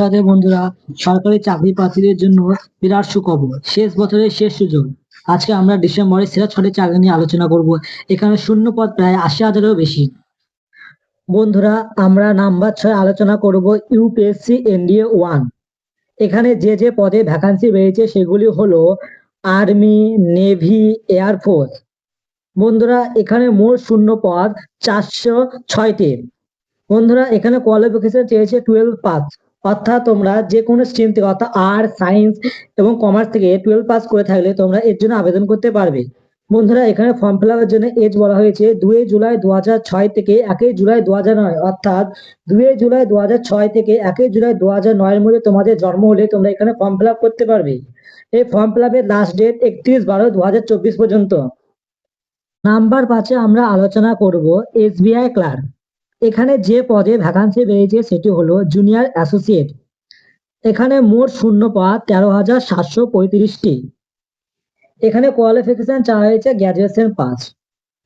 রাধে বন্ধুরা, সরকারি চাকরি প্রার্থীদের জন্য বিরাট সুখবর। শেষ বছরের শেষ সুযোগ। আজকে আমরা ডিসেম্বরের সেরা ছটি চাকরি নিয়ে আলোচনা করব। এখানে শূন্য পদ প্রায় আশি হাজারেরও বেশি। বন্ধুরা, আমরা নাম্বার ছয় আলোচনা করব ইউপিএসসি এনডিএ ওয়ান। এখানে যে যে পদে ভ্যাকান্সি বেরিয়েছে সেগুলি হলো আর্মি, নেভি এয়ারফোর্স বন্ধুরা, এখানে মোট শূন্য পদ চারশো ছয়টি। বন্ধুরা, এখানে কোয়ালিফিকেশন চেয়েছে টুয়েলভ পাস অর্থাৎ তোমরা যে কোনো স্ট্রিম থেকে, অর্থাৎ আর্ট সায়েন্স এবং কমার্স থেকে টুয়েলভ পাস করে থাকলে তোমরা এর জন্য আবেদন করতে পারবে। বন্ধুরা, এখানে ফর্ম ফিল আপের জন্য এজ বলা হয়েছে দুই জুলাই দু ছয় থেকে একই জুলাই দু নয়। অর্থাৎ দুই জুলাই দু ছয় থেকে একই জুলাই দু হাজার নয়ের মধ্যে তোমাদের জন্ম হলে তোমরা এখানে ফর্ম ফিল করতে পারবে। এই ফর্ম ফিল আপের লাস্ট ডেট একত্রিশ বারো দু পর্যন্ত। নাম্বার পাঁচে আমরা আলোচনা করব এসবিআই ক্লার্ক এখানে যে পদে ভ্যাকান্সি বেরিয়েছে সেটি হলো জুনিয়র অ্যাসোসিয়েট এখানে মোট শূন্য পদ তেরো হাজার সাতশো পঁয়ত্রিশটি। এখানে কোয়ালিফিকেশন চাওয়া হয়েছে গ্র্যাজুয়েশন পাস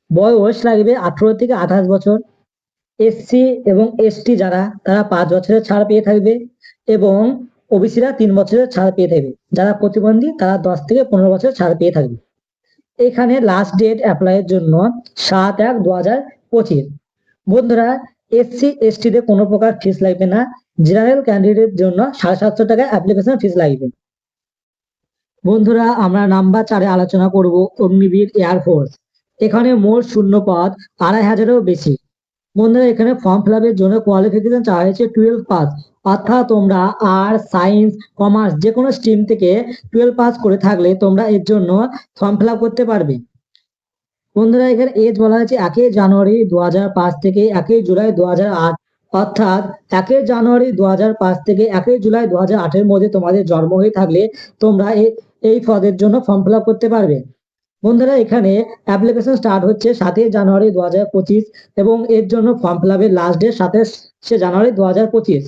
বয়স লাগবে আঠারো থেকে আঠাশ বছর। এসসি এবং এসটি যারা, তারা পাঁচ বছরের ছাড় পেয়ে থাকবে এবং ওবিসিরা তিন বছরের ছাড় পেয়ে থাকবে। যারা প্রতিবন্ধী, তারা দশ থেকে পনেরো বছরের ছাড় পেয়ে থাকবে। এখানে লাস্ট ডেট অ্যাপ্লাইয়ের জন্য সাত এক দু হাজার পঁচিশ। বন্ধুরা এসসি এসটিতে কোনো প্রকার ফিস লাগবে না। জেনারেল ক্যান্ডিডেট জন্য সাড়ে সাতশো টাকা অ্যাপ্লিকেশন ফিস লাগবে। বন্ধুরা, আমরা নাম্বার চারে আলোচনা করব অগ্নিবীর এয়ারফোর্স এখানে মোট শূন্য পদ আড়াই হাজারেরও বেশি। বন্ধুরা, এখানে ফর্ম ফিল জন্য কোয়ালিফিকেশন চাওয়া হয়েছে টুয়েলভ পাস অর্থাৎ তোমরা আর্টস সায়েন্স কমার্স যে কোনো স্ট্রিম থেকে টুয়েলভ পাস করে থাকলে তোমরা এর জন্য ফর্ম ফিল করতে পারবে। বন্ধুরা, এখানে এজ বলা হয়েছে একই জানুয়ারি দু থেকে একই জুলাই দু অর্থাৎ একই জানুয়ারি দু থেকে একই জুলাই দু আটের মধ্যে তোমাদের জন্ম হয়ে থাকলে তোমরা এই পদের জন্য ফর্ম ফিল করতে পারবে। বন্ধুরা, এখানে অ্যাপ্লিকেশন স্টার্ট হচ্ছে সাতই জানুয়ারি দু এবং এর জন্য ফর্ম ফিল আপের লাস্ট ডেট সাতাশে জানুয়ারি দু হাজার পঁচিশ।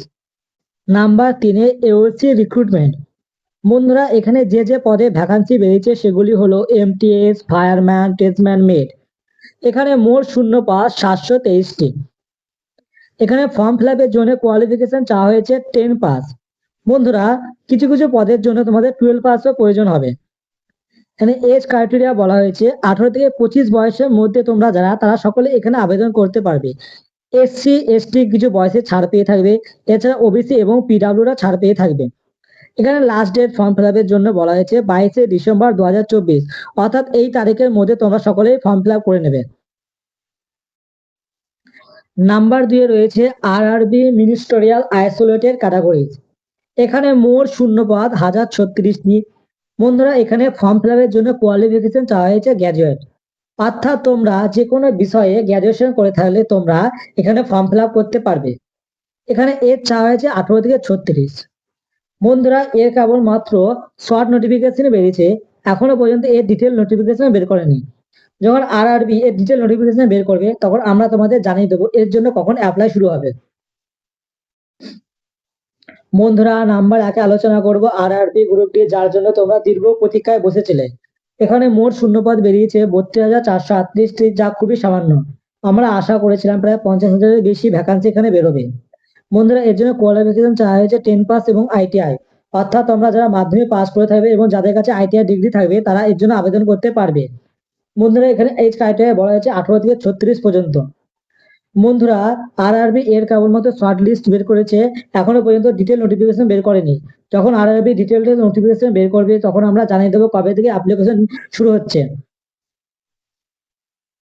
নাম্বার তিনে এওসি রিক্রুটমেন্ট বন্ধুরা, এখানে যে যে পদে ভ্যাকান্সি বেরিয়েছে সেগুলি হলো এমটিএস ফায়ারম্যান টেস্টম্যান মেড এখানে মোট শূন্য পাস সাতশো তেইশটি। এখানে ফর্ম ফিল আপের জন্য কোয়ালিফিকেশন চাওয়া হয়েছে টেন পাস বন্ধুরা, কিছু কিছু পদের জন্য তোমাদের টুয়েলভ পাসও প্রয়োজন হবে। এখানে এজ ক্রাইটেরিয়া বলা হয়েছে, আঠারো থেকে পঁচিশ বয়সের মধ্যে তোমরা যারা, তারা সকলে এখানে আবেদন করতে পারবে। এসসি এসটি কিছু বয়সে ছাড় পেয়ে থাকবে। এছাড়া ওবিসি এবং পিডাব্লিউরা ছাড় পেয়ে থাকবে। এখানে লাস্ট ডেট ফর্ম ফিল আপের জন্য বলা হয়েছে বাইশে ডিসেম্বর দুহাজার চব্বিশ। অর্থাৎ এই তারিখের মধ্যে তোমরা সকলেই ফর্ম ফিল আপ করে নেবে। নাম্বার দুয়ে রয়েছে আর আরবি মিনিস্টোরিয়াল আইসোলেটেড ক্যাটাগরিজ এখানে মোট শূন্য পদ হাজার ছত্রিশটি বন্ধুরা, এখানে ফর্ম ফিল আপের জন্য কোয়ালিফিকেশন চাওয়া হয়েছে গ্র্যাজুয়েট অর্থাৎ তোমরা যে কোনো বিষয়ে গ্র্যাজুয়েশন করে থাকলে তোমরা এখানে ফর্ম ফিল আপ করতে পারবে। এখানে এর চাওয়া হয়েছে আঠারো থেকে ছত্রিশ। বন্ধুরা এর কেবল মাত্র শর্ট নোটিফিকেশন বেরিয়েছে। এখনও পর্যন্ত এর ডিটেল নোটিফিকেশন বের করেনি। যখন আর আরবি এর ডিটেল নোটিফিকেশন বের করবে, তখন আমরা তোমাদের জানিয়ে দেবো এর জন্য কখন অ্যাপ্লাই শুরু হবে। বন্ধুরা, নাম্বার একে আলোচনা করব আর আরবি গ্রুপটি যার জন্য তোমরা দীর্ঘ প্রতীক্ষায় বসেছিলে। এখানে মোট শূন্যপদ বেরিয়েছে বত্রিশ হাজার চারশো আটত্রিশটি যা খুবই সামান্য। আমরা আশা করেছিলাম প্রায় পঞ্চাশ হাজারের বেশি ভ্যাকান্সি এখানে বেরোবে। বন্ধুরা, এর জন্য কোয়ালিফিকেশন চাওয়া হয়েছে টেন পাস এবং আইটিআই অর্থাৎ তোমরা যারা মাধ্যমিক পাস করে থাকবে এবং যাদের কাছে আইটিআই ডিগ্রি থাকবে, তারা এর জন্য আবেদন করতে পারবে। বন্ধুরা, এখানে এইচ ক্রাইটেরিয়া বলা হয়েছে আঠারো থেকে ছত্রিশ পর্যন্ত। বন্ধুরা আর আরবি এর কেবলমাত্র শর্ট লিস্ট বের করেছে, এখনও পর্যন্ত ডিটেল নোটিফিকেশন বের করেনি। যখন আর আরবি ডিটেল নোটিফিকেশন বের করবে, তখন আমরা জানিয়ে দেবো কবে থেকে অ্যাপ্লিকেশন শুরু হচ্ছে।